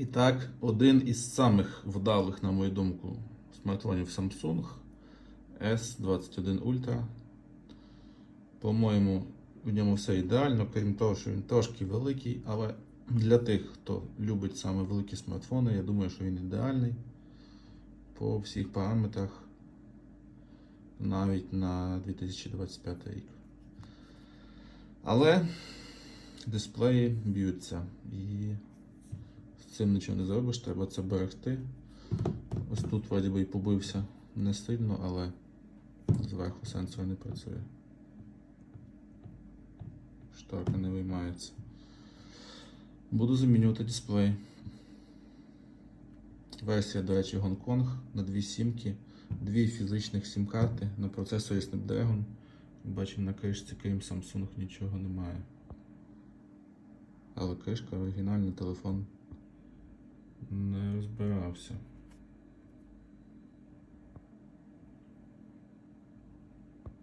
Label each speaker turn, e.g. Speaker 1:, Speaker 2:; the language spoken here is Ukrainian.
Speaker 1: І так, один із самих вдалих, на мою думку, смартфонів Samsung S21 Ultra. По-моєму, в ньому все ідеально, крім того, що він трошки великий, але для тих, хто любить саме великі смартфони, я думаю, що він ідеальний по всіх параметрах навіть на 2025 рік. Але дисплеї б'ються і цим нічого не зробиш, треба це берегти. Ось тут вроді би і побився не сильно, але зверху сенсор не працює. Шторка не виймається. Буду замінювати дисплей. Версія, до речі, Гонконг на дві сімки, дві фізичних сім-карти на процесорі Snapdragon. Бачимо на кришці, крім Samsung, нічого немає. Але кришка оригінальний телефон розбирався.